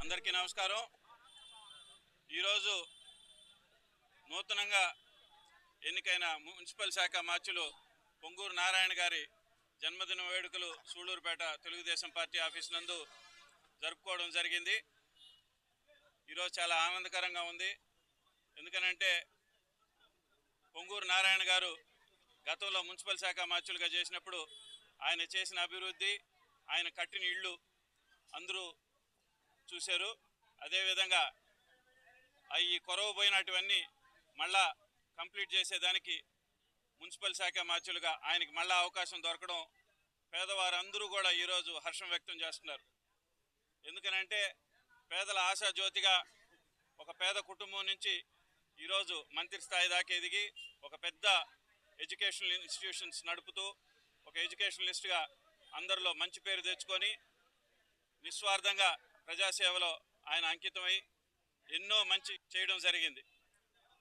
అందరికీ నమస్కారం. ఈరోజు నూతనంగా ఎన్నికైన మున్సిపల్ శాఖ మార్చులు పొంగూరు నారాయణ గారి జన్మదిన వేడుకలు సూళూరుపేట తెలుగుదేశం పార్టీ ఆఫీస్ నందు జరుపుకోవడం జరిగింది. ఈరోజు చాలా ఆనందకరంగా ఉంది. ఎందుకనంటే పొంగూరు నారాయణ గారు గతంలో మున్సిపల్ శాఖ మార్చులుగా చేసినప్పుడు ఆయన చేసిన అభివృద్ధి ఆయన కట్టిన ఇళ్ళు అందరూ చూశారు. అదేవిధంగా అవి ఈ కొరవ పోయినటువన్నీ మళ్ళా కంప్లీట్ చేసేదానికి మున్సిపల్ శాఖ మార్చులుగా ఆయనకి మళ్ళా అవకాశం దొరకడం పేదవారందరూ కూడా ఈరోజు హర్షం వ్యక్తం చేస్తున్నారు. ఎందుకనంటే పేదల ఆశా జ్యోతిగా ఒక పేద కుటుంబం నుంచి ఈరోజు మంత్రి స్థాయి దాకా ఎదిగి ఒక పెద్ద ఎడ్యుకేషనల్ ఇన్స్టిట్యూషన్స్ నడుపుతూ ఒక ఎడ్యుకేషనలిస్ట్గా అందరిలో మంచి పేరు తెచ్చుకొని నిస్వార్థంగా ప్రజాసేవలో ఆయన అంకితమై ఎన్నో మంచి చేయడం జరిగింది.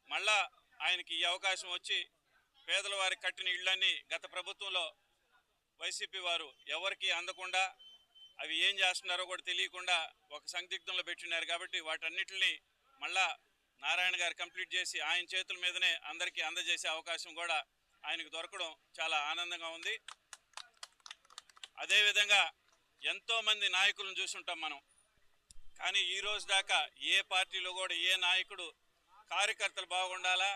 మళ్ళా ఆయనకి ఈ అవకాశం వచ్చి పేదల వారికి కట్టిన ఇళ్ళన్నీ గత ప్రభుత్వంలో వైసీపీ వారు ఎవరికి అందకుండా అవి ఏం చేస్తున్నారో కూడా తెలియకుండా ఒక సందిగ్ధంలో పెట్టినారు కాబట్టి వాటన్నిటిని మళ్ళా నారాయణ గారు కంప్లీట్ చేసి ఆయన చేతుల మీదనే అందరికీ అందజేసే అవకాశం కూడా ఆయనకు దొరకడం చాలా ఆనందంగా ఉంది. అదేవిధంగా ఎంతోమంది నాయకులను చూసుంటాం మనం. కానీ ఈ రోజు దాకా ఏ పార్టీలో కూడా ఏ నాయకుడు కార్యకర్తలు బాగుండాలా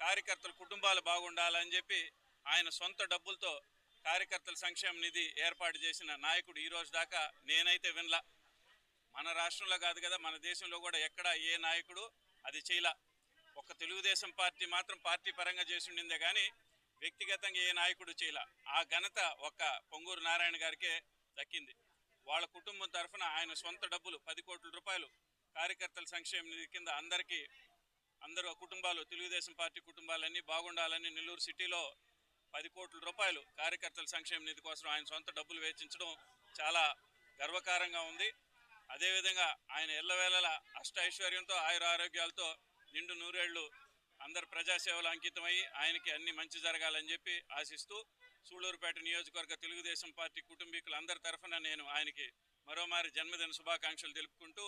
కార్యకర్తల కుటుంబాలు బాగుండాలా అని చెప్పి ఆయన సొంత డబ్బులతో కార్యకర్తల సంక్షేమ నిధి ఏర్పాటు చేసిన నాయకుడు ఈరోజు దాకా నేనైతే వినలా. మన రాష్ట్రంలో కాదు కదా మన దేశంలో కూడా ఎక్కడ ఏ నాయకుడు అది చేయలా. ఒక తెలుగుదేశం పార్టీ మాత్రం పార్టీ పరంగా చేసి ఉండిందే కానీ వ్యక్తిగతంగా ఏ నాయకుడు చేయలా. ఆ ఘనత ఒక్క పొంగూరు నారాయణ గారికే దక్కింది. వాళ్ళ కుటుంబం తరఫున ఆయన సొంత డబ్బులు పది కోట్ల రూపాయలు కార్యకర్తల సంక్షేమ నిధి కింద అందరికీ అందరూ కుటుంబాలు తెలుగుదేశం పార్టీ కుటుంబాలన్నీ బాగుండాలని నెల్లూరు సిటీలో పది కోట్ల రూపాయలు కార్యకర్తల సంక్షేమ నిధి కోసం ఆయన సొంత డబ్బులు వేచించడం చాలా గర్వకారంగా ఉంది. అదేవిధంగా ఆయన ఎల్లవేళలా అష్ట ఐశ్వర్యంతో ఆయుర ఆరోగ్యాలతో నిండు నూరేళ్ళు అందరు ప్రజాసేవలు అంకితమై ఆయనకి అన్ని మంచి జరగాలని చెప్పి ఆశిస్తూ సూళ్ళూరుపేట నియోజకవర్గ తెలుగుదేశం పార్టీ కుటుంబీకులందరి తరఫున నేను ఆయనకి మరోమారి జన్మదిన శుభాకాంక్షలు తెలుపుకుంటూ